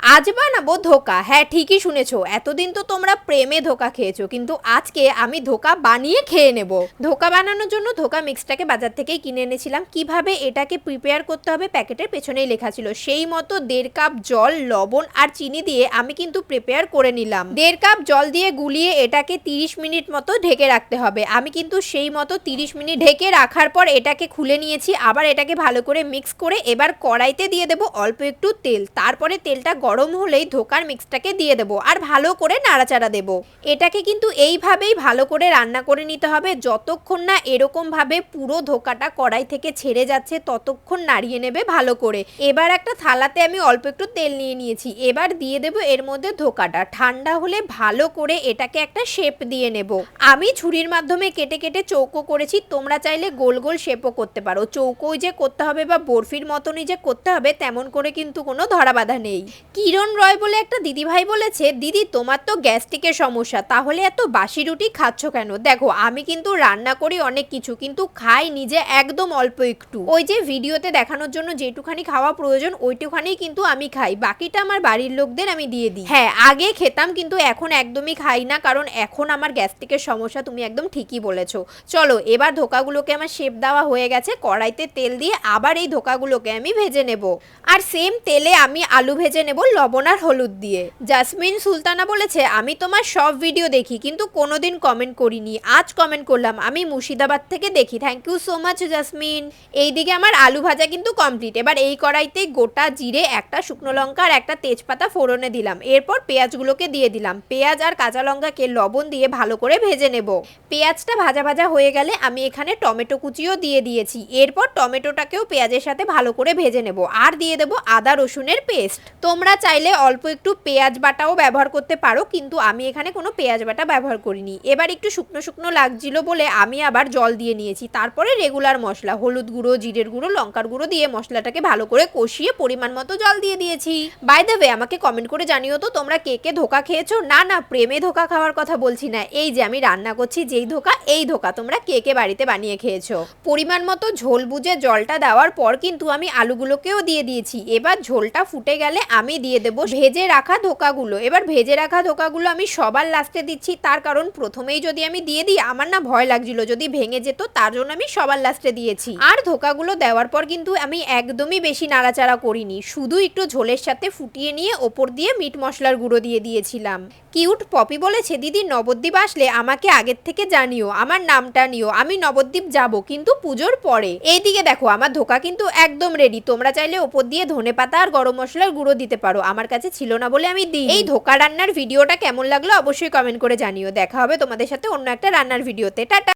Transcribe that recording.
আজ বানাবো ধোকা। হ্যাঁ ঠিকই শুনেছো। এতদিন তো তোমরা প্রেমে ধোকা খেয়েছো, কিন্তু আজকে আমি ধোকা বানিয়ে খেয়ে নেব। ধোকা বানানোর জন্য ধোকা মিক্সটাকে বাজার থেকেই কিনে এনেছিলাম। কীভাবে এটাকে প্রিপেয়ার করতে হবে প্যাকেটের পেছনেই লেখা ছিল। সেই মতো দেড় কাপ জল, লবণ আর চিনি দিয়ে আমি কিন্তু প্রিপেয়ার করে নিলাম। দেড় কাপ জল দিয়ে গুলিয়ে এটাকে 30 মিনিট মতো ঢেকে রাখতে হবে। আমি কিন্তু সেই মতো 30 মিনিট ঢেকে রাখার পর এটাকে খুলে নিয়েছি। আবার এটাকে ভালো করে মিক্স করে এবার কড়াইতে দিয়ে দেবো অল্প একটু তেল। তারপরে তেলটা গরম হলেই ধোকার মিক্সটাকে দিয়ে দেবো আর ভালো করে নাড়াচাড়া দেবো। এটাকে কিন্তু এইভাবেই ভালো করে রান্না করে নিতে হবে। যতক্ষণ না এরকম ভাবে পুরো ধোকাটা কড়াই থেকে ছেড়ে যাচ্ছে, ততক্ষণ নাড়িয়ে নেবে ভালো করে। এবার একটা থালাতে আমি অল্প একটু তেল নিয়ে নিয়েছি। এবার দিয়ে দেবো এর মধ্যে ধোকাটা। ঠান্ডা হলে ভালো করে এটাকে একটা শেপ দিয়ে নেব। আমি ছুরির মাধ্যমে কেটে কেটে চৌকো করেছি। তোমরা চাইলে গোল গোল শেপও করতে পারো। চৌকোই যে করতে হবে বা বরফির মতনই যে করতে হবে, তেমন করে কিন্তু কোনো ধরা বাধা নেই। কিরণ রয় বলে একটা দিদিভাই বলেছে, দিদি, তোমার তো গ্যাস্ট্রিকের সমস্যা, তাহলে এত বাসি রুটি খাচ্ছ কেন? দেখো, আমি কিন্তু রান্না করি অনেক কিছু, কিন্তু খাই নিজে একদম অল্প একটু। ওই যে ভিডিওতে দেখানোর জন্য যেটুখানি খাওয়া প্রয়োজন, ওইটুখানি কিন্তু আমি খাই, বাকিটা আমার বাড়ির লোকদের আমি দিয়ে দিই। হ্যাঁ আগে খেতাম, কিন্তু এখন একদমই খাই না, কারণ এখন আমার গ্যাস্ট্রিকের সমস্যা, তুমি একদম ঠিকই বলেছ। চলো, এবার ধোকাগুলোকে আমার শেপ দেওয়া হয়ে গেছে, কড়াইতে তেল দিয়ে আবার এই ধোকাগুলোকে আমি ভেজে নেব। আর সেম তেলে আমি আলু ভেজে নেব লবণ আর হলুদ দিয়ে। জাসমিন সুলতানা বলেছে, আমি তোমার সব ভিডিও দেখি, কিন্তু কোনোদিন কমেন্ট করিনি। আজ কমেন্ট করলাম। আমি মুর্শিদাবাদ থেকে দেখি। Thank you so much Jasmin. এইদিকে আমার আলু ভাজা কিন্তু কমপ্লিট এবার এই কড়াইতে গোটা জিরে, একটা শুকনো লঙ্কা আর একটা তেজপাতা ফোড়নে দিলাম। এরপর পেঁয়াজগুলোকে দিয়ে দিলাম। পেঁয়াজ আর কাঁচা লঙ্কাকে লবণ দিয়ে ভালো করে ভেজে নেব। পেঁয়াজটা ভাজা ভাজা হয়ে গেলে আমি এখানে টমেটো কুচিও দিয়ে দিয়েছি। এরপর টমেটোটাকেও পেঁয়াজের সাথে ভালো করে ভেজে নেব। আর দিয়ে দেবো আদা রসুনের পেস্ট। তোমরা চাইলে অল্প একটু পেঁয়াজ বাটাও ব্যবহার করতে পারো, কিন্তু আমি এখানে কোনো পেঁয়াজ বাটা ব্যবহার করিনি। এবার একটু শুকনো শুকনো লাগছিল বলে আমি আবার জল দিয়ে নিয়েছি। তারপরে রেগুলার মশলা, হলুদ গুঁড়ো, জিরের গুঁড়ো, লঙ্কার গুঁড়ো দিয়ে মশলাটাকে ভালো করে কষিয়ে পরিমাণ মতো জল দিয়ে দিয়েছি। বাই দ্য ওয়ে আমাকে কমেন্ট করে জানিও তো তোমরা কে কে ধোকা খেয়েছো? না না, প্রেমে ধোকা খাওয়ার কথা বলছি না। এই যে আমি রান্না করছি, যেই ধোকা, এই ধোকা তোমরা কে কে বাড়িতে বানিয়ে খেয়েছো? পরিমাণ মতো ঝোল বুঝে জলটা দেওয়ার পর কিন্তু আমি আলুগুলোকেও দিয়ে দিয়েছি। এবার ঝোলটা ফুটে গেলে আমি দিয়ে দেবো। ভেজে রাখা ধোকাগুলো। এবার ভেজে রাখা ধোকাগুলো আমি সবার লাস্টে দিচ্ছি। তার কারণ প্রথমেই যদি আমি দিয়ে দিই, আমার না ভয় লাগছিল। যদি ভেঙে যেত, তার জন্য আমি সবার লাস্টে দিয়েছি। আর ধোকাগুলো দেওয়ার পর কিন্তু আমি একদমই বেশি নাড়াচাড়া করিনি। শুধু একটু ঝোলের সাথে ফুটিয়ে নিয়ে ওপর দিয়ে মিট মশলার গুঁড়ো দিয়ে দিয়েছিলাম। কিউট পপি বলেছে, দিদি, নবদ্বীপ আসলে আমাকে আগের থেকে জানিও। আমার নামটা নিও। আমি নবদ্বীপ যাব, কিন্তু পুজোর পরে। এইদিকে দেখো, আমার ধোকা কিন্তু একদম রেডি তোমরা চাইলে ওপর দিয়ে ধনে পাতা আর গরম মশলার গুঁড়ো দিতে পারো, আমার কাছে ছিল না বলে আমি দিই এই ধোকা রান্নার ভিডিওটা কেমন লাগল অবশ্যই কমেন্ট করে জানিও। দেখা হবে তোমাদের সাথে অন্য একটা রান্নার ভিডিওতে। টাটা!